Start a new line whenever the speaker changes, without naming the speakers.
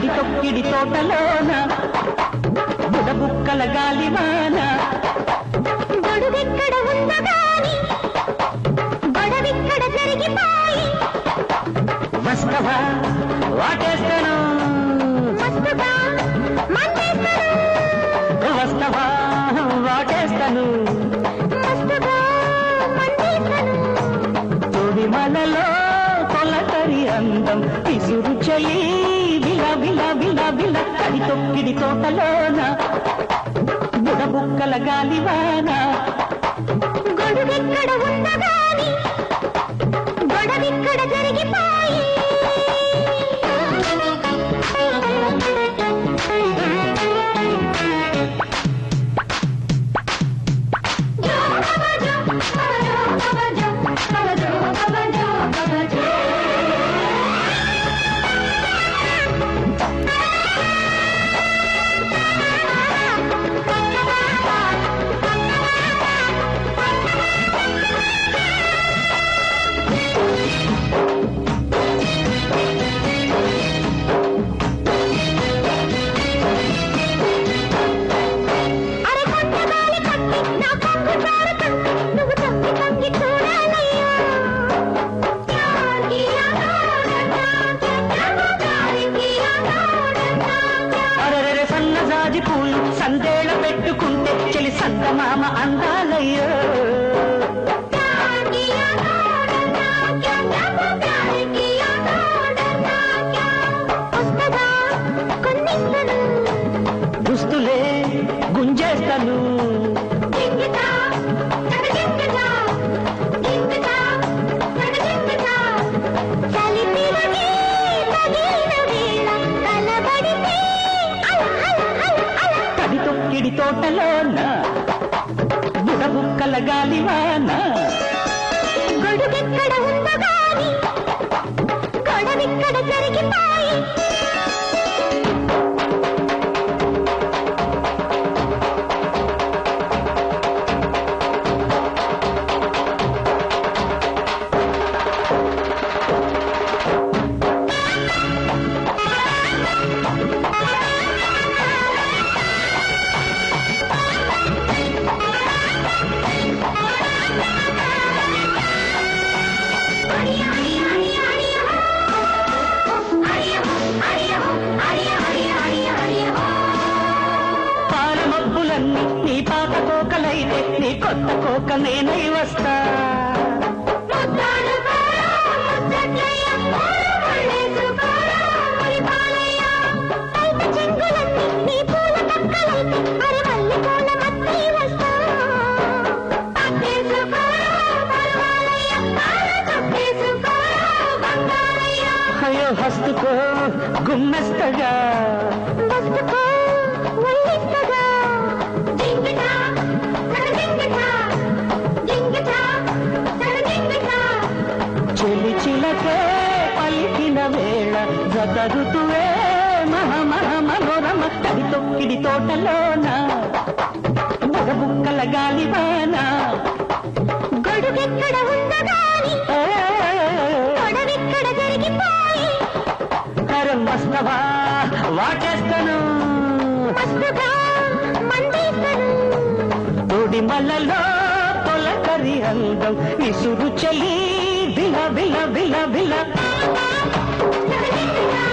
తోటలోన బుడబుక్కల గాలివాన.
గొడుగెక్కడ ఉందో గాని గొడవిక్కడ జరిగిపోయి.
వస్తవా వాటేస్తాను.
మందేస్తాను
వస్తవా వాటేస్తాను.
మందేస్తాను
మనలో అందం. విసురు చలి విల విల విల విల కడి తొక్కిడి తోటలోన. బుడబుక్కల గాలివాన.
గొడుగెక్కడ ఉండగాని గొడవిక్కడ జరిగిపోయి
చెలి అందాలయ్యో.
వస్తగా కొన్నిస్తను
దుస్తులే గుంజేస్తాను బుడబుక్కల గాలివాన
గొడుగెక్కడ ఉందో గాని గొడవిక్కడ జరిగిపోయి
నీ కొత్త కోక నేనై వస్తా. అయ్యో హస్తుకో గుమ్మెస్తగా. పలికిన వేళ జతరుతువే మహ మహ మనోరమ కడి తొక్కిడి తోటలోన. బుడబుక్కల గాలివాన.
గొడుగెక్కడ ఉందో గాని గొడవిక్కడ జరిగిపోయి.
కరం వస్తవా? వాటేస్తాను.
మస్తుగా మందేస్తాను
తోడి మల్లలో తొలకరి అందం విసురు చలి బిల బిల బిల బిల.
తగదింగితా